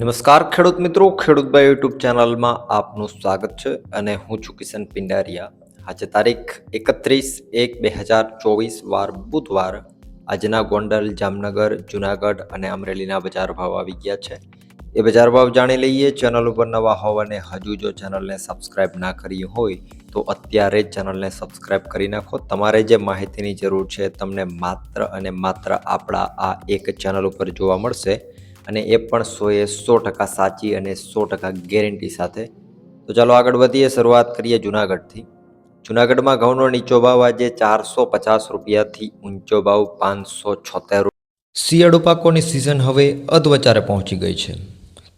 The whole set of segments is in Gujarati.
નમસ્કાર ખેડૂત મિત્રો ખેડૂતભાઈ યુટ્યુબ ચેનલમાં આપનું સ્વાગત છે અને હું છું કિશન પિંડારિયા. આજે તારીખ એકત્રીસ એક બે હજાર ચોવીસ વાર બુધવાર આજના ગોંડલ, જામનગર, જુનાગઢ અને અમરેલીના બજાર ભાવ આવી ગયા છે. એ બજાર ભાવ જાણી લઈએ, ચેનલ ઉપર નવા હોવ અને હજુ જો ચેનલને સબસ્ક્રાઇબ ના કરી હોય તો અત્યારે જ ચેનલને સબસ્ક્રાઇબ કરી નાખો. તમારે જે માહિતીની જરૂર છે તમને માત્ર અને માત્ર આપણા આ એક ચેનલ ઉપર જોવા મળશે. અને એ પણ સોએ સો ટકા સાચી અને સો ટકા ગેરંટી સાથે. તો ચાલો આગળ વધીએ, શરૂઆત કરીએ જુનાગઢથી. જુનાગઢમાં ઘઉંનો નીચો ભાવ આજે ચારસો પચાસ રૂપિયાથી ઊંચો ભાવ પાંચસો છોતેર શિયાળુ પાકોની સિઝન હવે અધવચારે પહોંચી ગઈ છે.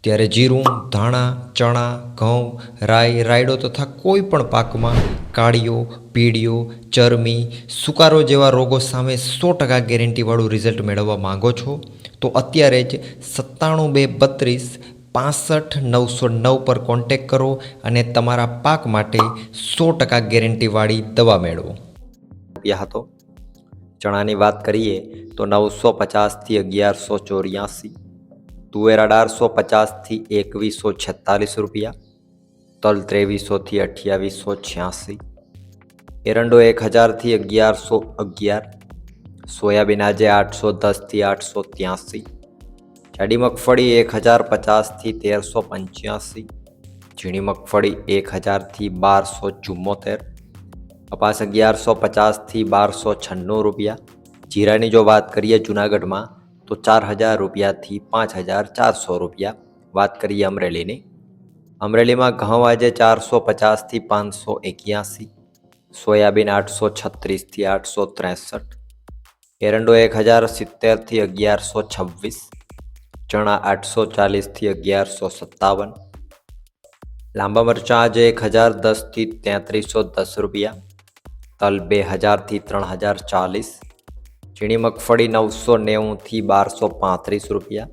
ત્યારે જીરું, ધાણા, ચણા, ઘઉં, રાઈ, રાયડો તથા કોઈ પણ પાકમાં કાળીઓ, પીળીઓ, ચરમી, સુકારો જેવા રોગો સામે સો ટકા ગેરંટીવાળું રિઝલ્ટ મેળવવા માંગો છો. તો અત્યારે જ સત્તાણું બે બત્રીસ, પાસઠ નવસો નવ પર કોન્ટેક કરો અને તમારા પાક માટે સો ટકા ગેરંટીવાળી દવા મેળવો. રૂપિયા હતો ચણાની વાત કરીએ તો નવસો પચાસથી અગિયારસો ચોર્યાસી, તુવેર અઢારસો પચાસથી એકવીસો છેતાલીસ રૂપિયા, તલ ત્રેવીસોથી અઠ્યાવીસો છ્યાસી, એરંડો એક હજારથી અગિયારસો અગિયાર સોયાબીન આજે આઠસો દસથી આઠસો ત્યાંસી, જાડી મગફળી એક હજાર પચાસથી તેરસો પંચ્યાસી, ઝીણી મગફળી એક હજારથી બારસો ચુમ્મોતેર, કપાસ અગિયારસો પચાસથી બારસો છન્નું રૂપિયા, જીરાની જો વાત કરીએ જુનાગઢમાં, તો ચાર હજાર રૂપિયાથી પાંચ હજાર ચારસો રૂપિયા, વાત કરીએ અમરેલીની. અમરેલીમાં ઘઉં આજે ચારસો પચાસથી પાંચસો એક્યાસી, સોયાબીન આઠસો છત્રીસથી આઠસો ત્રેસઠ એરંડો એક હજાર સિત્તેરથી અગિયારસો છવ્વીસ, ચણા આઠસો ચાલીસથી અગિયારસો સત્તાવન, લાંબા મરચાં આજે એક હજાર દસથી તેત્રીસો દસ રૂપિયા, તલ બે હજારથી ત્રણ હજાર ચાલીસ ચીણી મગફળી નવસો નેવુંથી બારસો પાંત્રીસ રૂપિયા,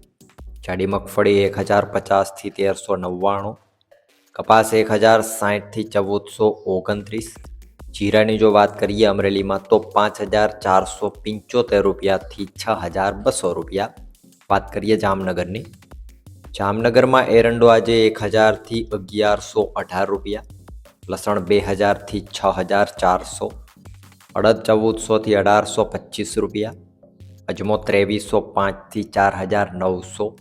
જાડી મગફળી એક હજાર પચાસથી તેરસો નવ્વાણું, કપાસ એક હજાર સાઠથી ચૌદસો ઓગણત્રીસ જીરાની જો વાત કરીએ અમરેલીમાં, તો પાંચ હજાર ચારસો પંચોતેર રૂપિયાથી છ હજાર બસો રૂપિયા. વાત કરીએ જામનગરની. જામનગરમાં એરંડો આજે એક હજારથી અગિયારસો અઢાર રૂપિયા. લસણ બે હજારથી છ હજાર ચારસો. અડદ ચૌદસોથી અઢારસો પચીસ રૂપિયા. અજમો ત્રેવીસો પાંચથી ચાર હજાર નવસો.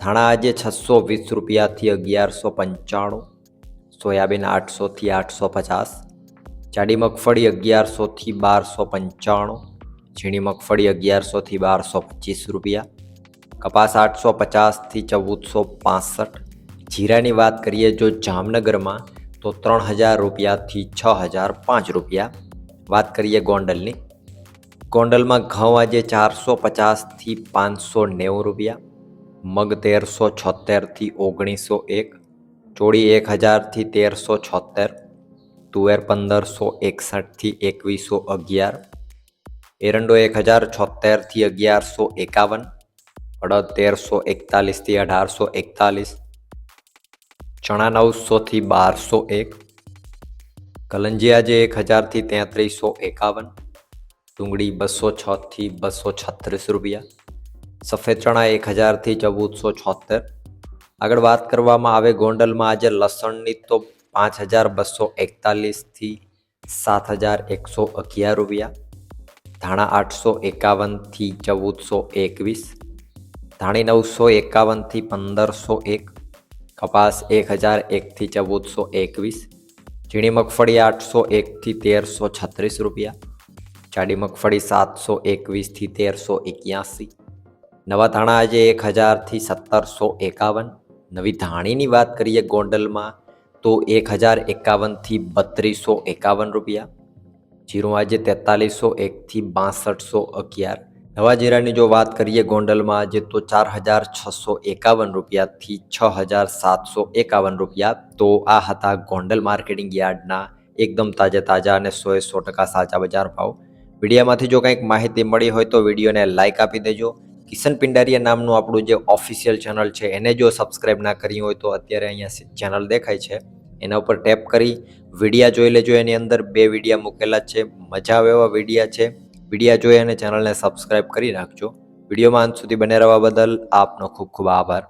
ધાણા આજે છસો વીસ રૂપિયાથી અગિયારસો પંચાણું. સોયાબીન આઠસોથી આઠસો પચાસ. જાડી મગફળી અગિયારસોથી બારસો પંચાણું, ઝીણી મગફળી અગિયારસોથી બારસો પચીસ રૂપિયા, કપાસ આઠસો પચાસથી ચૌદસો પાસઠ. જીરાની વાત કરીએ જો જામનગરમાં તો ત્રણ હજાર રૂપિયાથી છ હજાર પાંચ રૂપિયા. વાત કરીએ ગોંડલની. ગોંડલમાં ઘઉં આજે ચારસો પચાસથી પાંચસો નેવું રૂપિયા, મગ તેરસો છોતેરથી ઓગણીસો એક, ચોળી એક હજારથી તેરસો છોતેર તુવેર પંદરસો એકસઠથી એકવીસો અગિયાર, એરંડો એક હજાર છોતેરથી અગિયારસો એકાવન અડદ તેરસો એકતાલીસથી અઢારસો એકતાલીસ, ચણા નવસોથી બારસો એક કલંજી આજે એક હજારથી તેત્રીસો એકાવન, ડુંગળી બસો છથી બસો છત્રીસ રૂપિયા, સફેદ ચણા એક હજારથી ચૌદસો છોતેર આગળ વાત કરવામાં આવે ગોંડલમાં આજે લસણની તો પાંચ હજાર બસો એકતાલીસથી સાત હજાર એકસો અગિયાર રૂપિયા. ધાણા આઠસો એકાવનથી ચૌદસો એકવીસ. ધાણી નવસો એકાવનથી પંદરસો એક. કપાસ એક હજાર એકથી ચૌદસો એકવીસ. ઝીણી મગફળી આઠસો એકથી તેરસો છત્રીસ રૂપિયા. જાડી મગફળી સાતસો એકવીસથી તેરસો એક્યાસી. નવા ધાણા આજે એક હજારથી સત્તરસો એકાવન. નવી ધાણીની વાત કરીએ ગોંડલમાં તો એક હજાર એકાવનથી બત્રીસો એકાવન રૂપિયા. જીરું આજે તેતાલીસો એકથી બાસઠસો અગિયાર. નવા જીરાની જો વાત કરીએ ગોંડલમાં આજે તો ચાર હજાર છસો એકાવન રૂપિયાથી છ હજાર સાતસો એકાવન રૂપિયા. તો આ હતા ગોંડલ માર્કેટિંગ યાર્ડના એકદમ તાજા તાજા અને સોએ સો ટકા સાચા બજાર ભાવ. વિડીયામાંથી જો કંઈક માહિતી મળી હોય તો વિડીયોને લાઇક આપી દેજો. કિશન પિંડારિયા નામનું આપણું જે ઓફિશિયલ ચેનલ છે, એને જો સબસ્ક્રાઈબ ના કરી હોય તો અત્યારે અહીંયા ચેનલ દેખાય છે. એના ઉપર ટેપ કરી, વિડીયા જોઈ લેજો. એની અંદર બે વિડીયા મૂકેલા છે. મજા આવે એવા વિડીયા છે. વિડીયા જોઈ અને ચેનલને સબસ્ક્રાઈબ કરી નાખજો. વિડીયોમાં અંત સુધી બને રહેવા બદલ આપનો ખૂબ ખૂબ આભાર.